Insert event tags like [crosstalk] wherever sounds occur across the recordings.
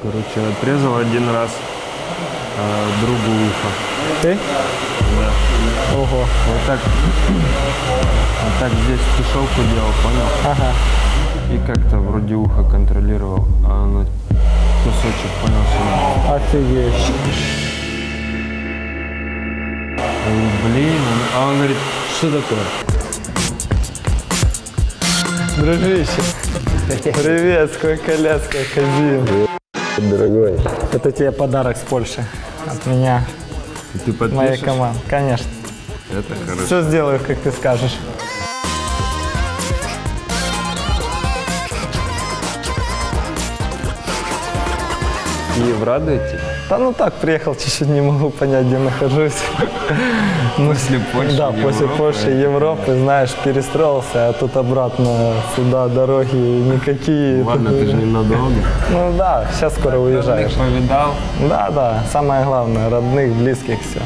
Короче, отрезал один раз э, другу ухо. Ти? Да. Ого. Вот так, вот так здесь тушевку делал, понял? Ага. И как-то вроде ухо контролировал, а оно кусочек понял сюда. Офигеть. Блин, а он говорит, что такое? Дружище. [laughs] Привет, сколько лет, сколько зим. Дорогой. Это тебе подарок с Польши. От меня, Ты моей подпишешь? команды. Конечно. Это хорошо. Все сделаю, как ты скажешь. Киев радует тебя? Да ну так, приехал чуть-чуть, не могу понять, где нахожусь. Ну, После Польши, Да, после Европы. Польши, Европы, знаешь, перестроился, а тут обратно сюда дороги никакие. Ладно, ты же ненадолго. Ну да, сейчас скоро уезжаешь. Родных повидал. Да, да, самое главное, родных, близких, все.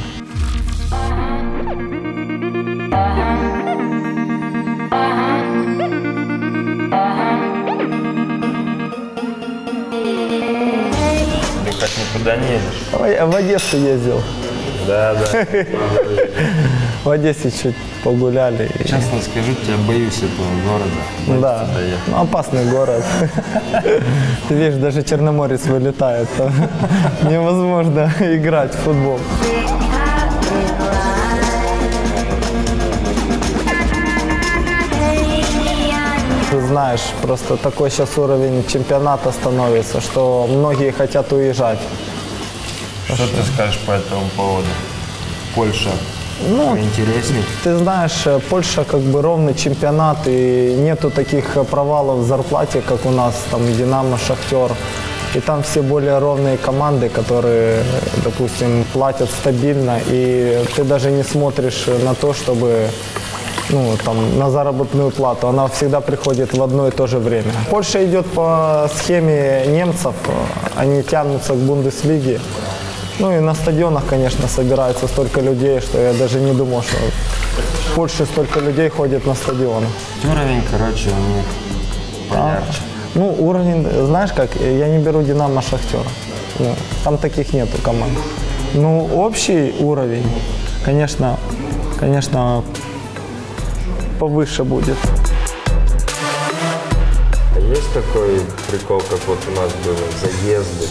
В Одессу ездил. Да, да. [laughs] В Одессе чуть погуляли. Честно скажу, я боюсь этого города. Да, ну, опасный город. [laughs] Ты видишь, даже Черноморец вылетает. Там [laughs] Невозможно играть в футбол. Ты знаешь, просто такой сейчас уровень чемпионата становится, что многие хотят уезжать. Что ты скажешь по этому поводу? Польша Ну, интересней? Ты знаешь, э, Польша как бы ровный чемпионат, и нету таких э, провалов в зарплате, как у нас, там, Динамо, Шахтер. И там все более ровные команды, которые, допустим, платят стабильно, и ты даже не смотришь на то, чтобы ну, там, на заработную плату. Она всегда приходит в одно и то же время. Польша идет по схеме немцев, они тянутся к Бундеслиге. Ну и на стадионах, конечно, собирается столько людей, что я даже не думал, что в Польше столько людей ходит на стадионы. Уровень, короче, у них поярче. Ну, уровень, знаешь как, я не беру Динамо Шахтер. Ну, там таких нету команд. Ну, общий уровень, конечно, конечно, повыше будет. А есть такой прикол, как вот у нас было, заезды,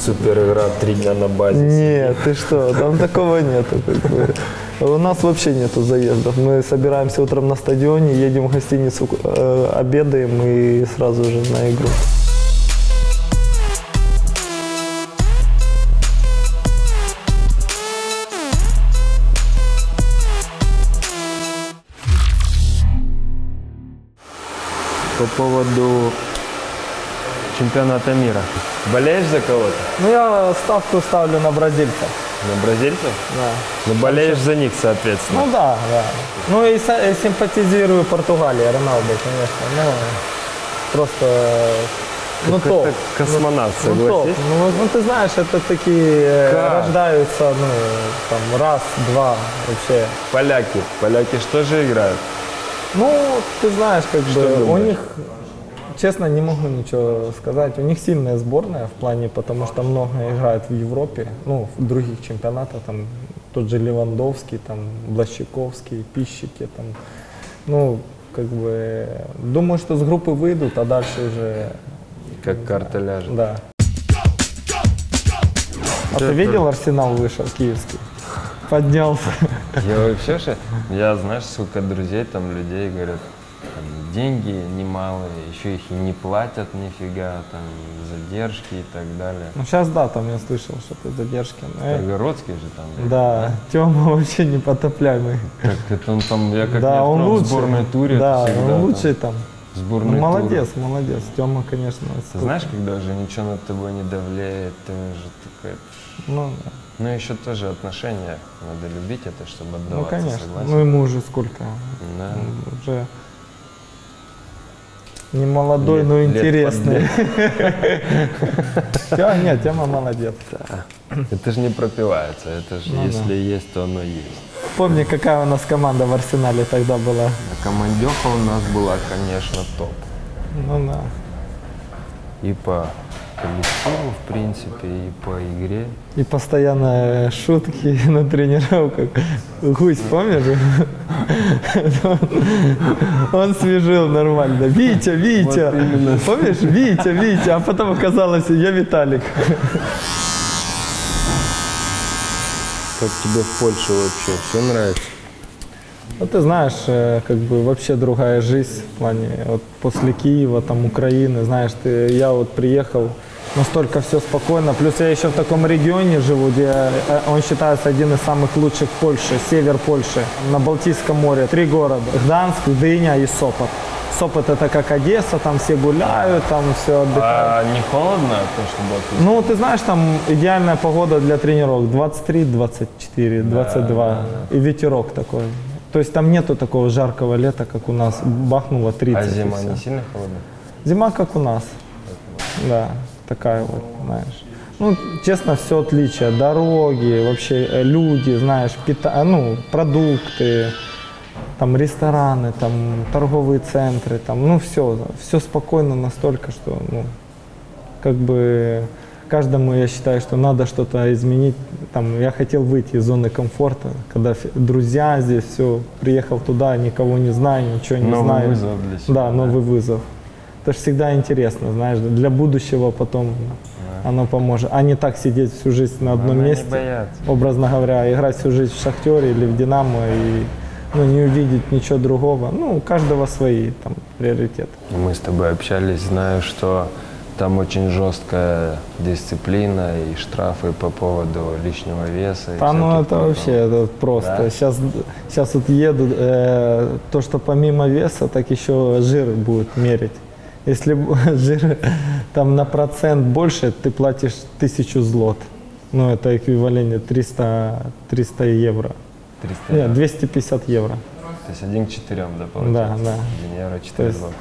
супер игра, три дня на базе. Нет, ты что, там такого нету. как бы. У нас вообще нету заездов. Мы собираемся утром на стадионе, едем в гостиницу, э, обедаем и сразу же на игру. По поводу чемпионата мира. Болеешь за кого-то? Ну, я ставку ставлю на бразильцев. На бразильцев? Да. Ну, болеешь за них, соответственно. Ну да, да. Ну и и симпатизирую Португалии, Роналду, конечно. Ну, просто ну, Как топ. это космонавт, Ну, топ. согласись? Ну, ну, ты знаешь, это такие э, Как? рождаются, ну, там, раз, два, вообще. Поляки. Поляки что же играют? Ну, ты знаешь, как бы у думаешь? них, честно, не могу ничего сказать. У них сильная сборная в плане, потому что много играют в Европе, ну, в других чемпионатах, там тот же Левандовский, там Блащиковский, Пищики, там, ну, как бы, думаю, что с группы выйдут, а дальше уже, Как карта ляжет. да. А ты видел, Арсенал вышел киевский? Поднялся. Я вообще же, я знаешь, сколько друзей там, людей говорят, деньги немалые, еще их и не платят нифига, там, задержки и так далее. Ну, сейчас, да, там я слышал, что ты задержки. но я- Огородский же там. Да, Тёма вообще непотопляемый. Как это он там, я как Да, он открою, в лучший. сборной туре Да, всегда он там, лучший там. в сборной Ну, молодец, молодец. Тёма, конечно. Ты знаешь, когда уже ничего над тобой не давлеет, ты уже такой... Ну, да. Ну, еще тоже отношения, надо любить это, чтобы ну, отдаваться, конечно. согласен? Ну, ему уже сколько? Да. Уже не молодой, Лет- но интересный. Тёма, нет, Тёма молодец. Это же не пропивается, это же Ну, если есть, то оно есть. Помни, какая у нас команда в Арсенале тогда была. А командеха у нас была, конечно, топ. Ну да. И по коллективу, в принципе, и по игре. И постоянно шутки [laughs] на тренировках. Гусь, помнишь? Он свежил нормально. Витя, Витя. Помнишь? Витя, Витя. А потом оказалось, я Виталик. Как тебе в Польше вообще? Все нравится? Ну, ты знаешь, э, как бы вообще другая жизнь в плане, вот после Киева, там, Украины, знаешь, ты, я вот приехал, настолько все спокойно, плюс я еще в таком регионе живу, где э, он считается один из самых лучших в Польше, север Польши, на Балтийском море, три города, Гданск, Дыня и Сопот. Сопот это как Одесса, там все гуляют, там все отдыхают. А не холодно, то, что было? Ну, ты знаешь, там идеальная погода для тренировок. 23, 24, 22. И ветерок такой. То есть там нету такого жаркого лета, как у нас. Бахнуло 30. А зима не сильно холодно? Зима как у нас. Да, такая вот, знаешь. Ну, честно, все отличие. Дороги, вообще э, люди, знаешь, пита... ну, продукты, там рестораны, там торговые центры, там, ну, все, все спокойно настолько, что, ну, как бы каждому я считаю, что надо что-то изменить. Там, я хотел выйти из зоны комфорта, когда друзья здесь, все, приехал туда, никого не знаю, ничего не Новый знаю. вызов для себя, Да, да? новый вызов. Это же всегда интересно, знаешь, для будущего потом оно поможет. А не так сидеть всю жизнь на одном не месте, образно говоря, играть всю жизнь в Шахтере или в Динамо и ну, не увидеть ничего другого. Ну, у каждого свои там приоритеты. Мы с тобой общались, знаю, что там очень жесткая дисциплина и штрафы по поводу лишнего веса. Да, ну это такого. вообще это просто. Да? Сейчас, сейчас вот еду, э, то, что помимо веса, так еще жир будет мерить. Если [laughs] жир там на процент больше, ты платишь тысячу злот. Ну, это эквивалент 300, 300 евро. 300 Нет, евро. 250 евро. То есть один к четырем, да, получается? Да, да. Один евро, четыре злота.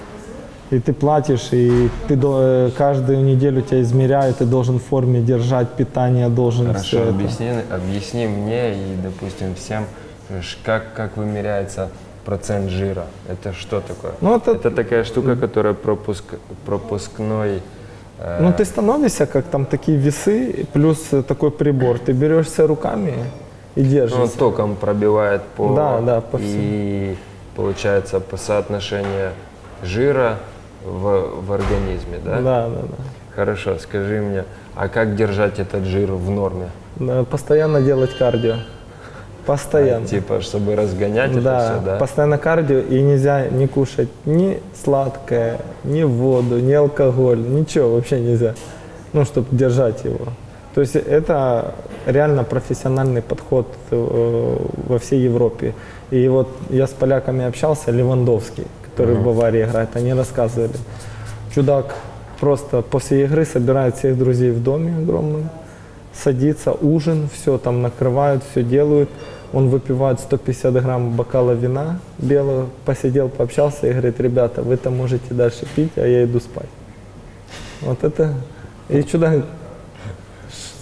И ты платишь, и ты до- э, каждую неделю тебя измеряют, ты должен в форме держать, питание должен Хорошо, все это. объясни, объясни мне и, допустим, всем, ш- как, как вымеряется процент жира. Это что такое? Ну, это- такая штука, которая пропуск, пропускной... э, Ну, ты становишься, как там такие весы, плюс такой прибор. Ты берешься руками и держишь. ну, током пробивает по... Да, да, по И получается по соотношению жира в, в организме, да? Да, да, да. Хорошо, скажи мне, а как держать этот жир в норме? Постоянно делать кардио. Постоянно. Типа, чтобы разгонять это да, все, да? постоянно кардио и нельзя не кушать ни сладкое, ни воду, ни алкоголь, ничего вообще нельзя. Ну, чтобы держать его. То есть это реально профессиональный подход э, во всей Европе. И вот я с поляками общался, Левандовский, который в Баварии играет, они рассказывали. Чудак просто после игры собирает всех друзей в доме огромном, садится, ужин, все там накрывают, все делают. Он выпивает 150 грамм бокала вина белого, посидел, пообщался и говорит, ребята, вы там можете дальше пить, а я иду спать. Вот это... И чудак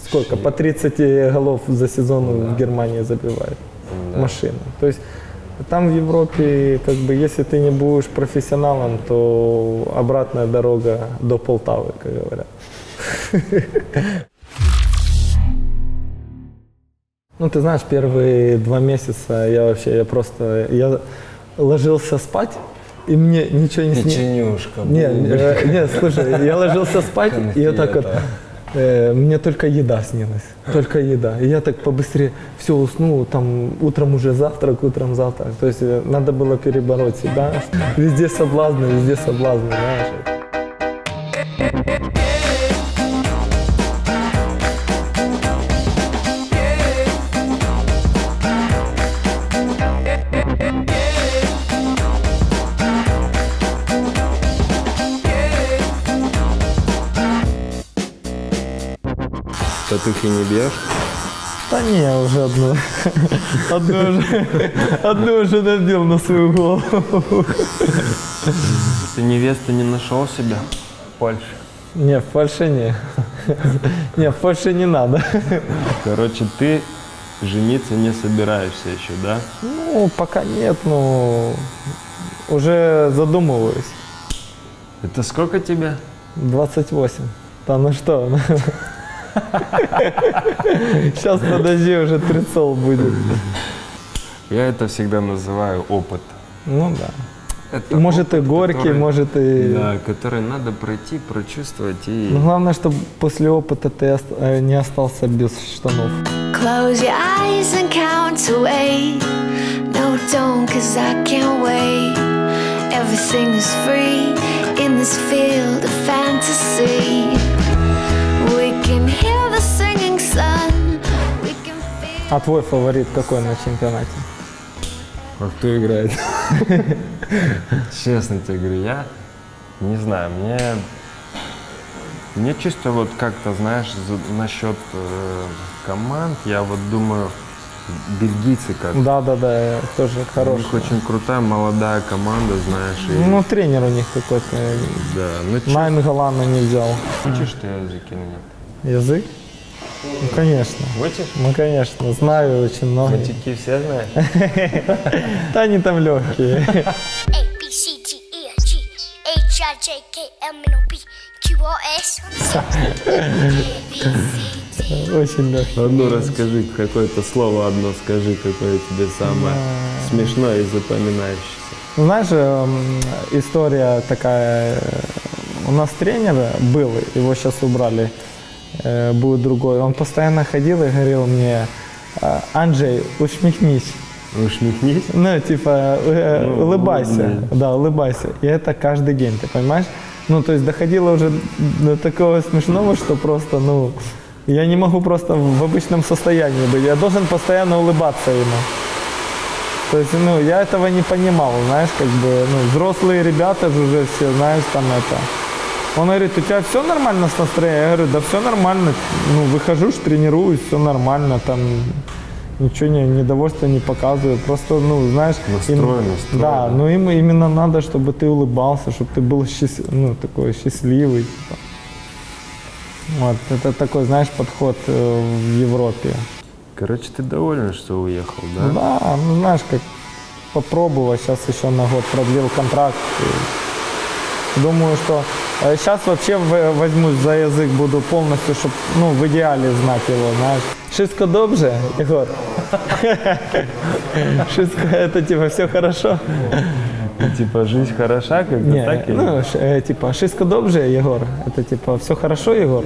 сколько? По 30 голов за сезон в Германии забивает. Да. Машина. То есть там в Европе, как бы, если ты не будешь профессионалом, то обратная дорога до Полтавы, как говорят. [laughs] Ну, ты знаешь, первые два месяца я вообще, я просто, я ложился спать, и мне ничего не снилось. Печенюшка. Не, бублик. э, не, слушай, я ложился спать, и я так вот, э, мне только еда снилась, только еда. И я так побыстрее все уснул, там утром уже завтрак, утром завтрак. То есть э, надо было перебороть себя. Везде соблазны, везде соблазны, знаешь. Татухи не бьешь? Да не, уже одну. [laughs] Одну уже, [laughs] одну уже надел на свою голову. Ты невесту не нашел себя в Польше? Не, в Польше не. Не, в Польше не надо. Короче, ты жениться не собираешься еще, да? Ну, пока нет, но уже задумываюсь. Это сколько тебе? 28. Да ну что? Сейчас подожди, уже трицол будет. Я это всегда называю опыт. Ну да. Это Может и опыт, горький, который- может и... Да, который надо пройти, прочувствовать и... Но главное, чтобы после опыта ты ост- э, не остался без штанов. Close your eyes and count to eight. No, don't, cause I can't wait. Everything is free in this field of fantasy. А твой фаворит какой на чемпионате? А кто играет? Честно тебе говорю, я не знаю, мне мне чисто вот как-то, знаешь, за- насчет э, команд, я вот думаю, бельгийцы как. Да, да, да, тоже У хороший. них очень крутая молодая команда, знаешь. И, Ну, тренер у них какой-то. да, ну чё, Найн Галана не взял. учишь ты языки или нет? Язык? Ну, конечно. Учишь? Ну, конечно, знаю очень много. Матюки все знаешь? [laughs] Да они там легкие. A B C D E F G H I J K L M N O P Q R S. Очень легкие. Одну расскажи, какое-то слово одно скажи, какое тебе самое смешное и запоминающееся. Ну, Знаешь, эм, история такая. э, У нас тренер был, его сейчас убрали, э, будет другой. Он постоянно ходил и говорил мне, «А, Анджей, усмехнись. Усмехнись. Ну, типа, э, Ну, улыбайся. улыбнись. Да, улыбайся. И это каждый день, ты понимаешь? Ну, то есть доходило уже до такого смешного, что просто, ну, я не могу просто в обычном состоянии быть. Я должен постоянно улыбаться ему. То есть, ну, я этого не понимал, знаешь, как бы, ну, взрослые ребята же уже все, знаешь, там это. Он говорит, у тебя все нормально с настроением? Я говорю, да все нормально. Ну, выхожу, тренируюсь, все нормально, там ничего не, недовольства не показываю. Просто, ну, знаешь... Настроен, им- настроен. Да, но им именно надо, чтобы ты улыбался, чтобы ты был счаст- ну, такой счастливый. типа. Вот, это такой, знаешь, подход э, в Европе. Короче, ты доволен, что уехал, да? Ну да, ну знаешь, как попробовал, сейчас еще на год продлил контракт. И думаю, что сейчас вообще в- возьмусь за язык, буду полностью, чтобы, ну, в идеале знать его, знаешь. Шистко добже, Егор? [laughs] Шистко, это типа все хорошо? Типа жизнь хороша, как-то так? ну, э, типа, шистко добже, Егор? Это типа все хорошо, Егор?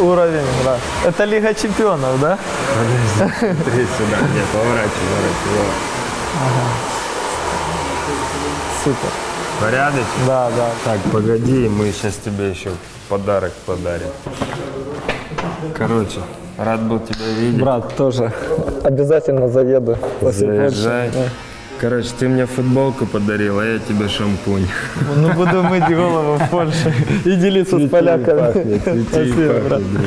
Уровень, да. Это Лига чемпионов, да? Смотри сюда, нет, поворачивай, поворачивай. Супер. Порядочно? Да, да. Так, погоди, мы сейчас тебе еще подарок подарим. Короче, рад был тебя видеть. Брат, тоже. Обязательно заеду. Заезжай. Да. Короче, ты мне футболку подарил, а я тебе шампунь. Ну, буду мыть голову в Польше и делиться с поляками. Пахнет, Спасибо, пахнет, брат. друг.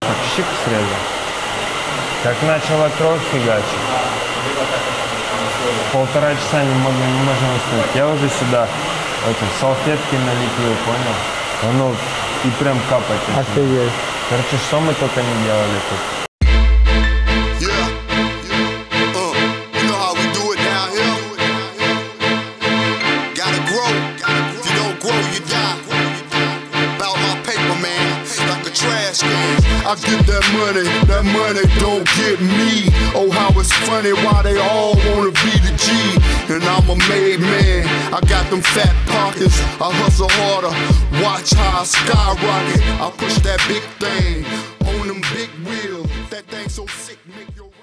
Так, щик срезал. Как начала кровь фигачить. Полтора часа не, могу, не можем уснуть. Я уже сюда это, салфетки налепил, понял? Оно и прям капать. Офигеть. Короче, что мы только не делали тут. I get that money, that money don't get me. Oh, how it's funny why they all wanna be the G. And I'm a made man. I got them fat pockets. I hustle harder. Watch how I skyrocket. I push that big thing on them big wheels. That thing so sick, make your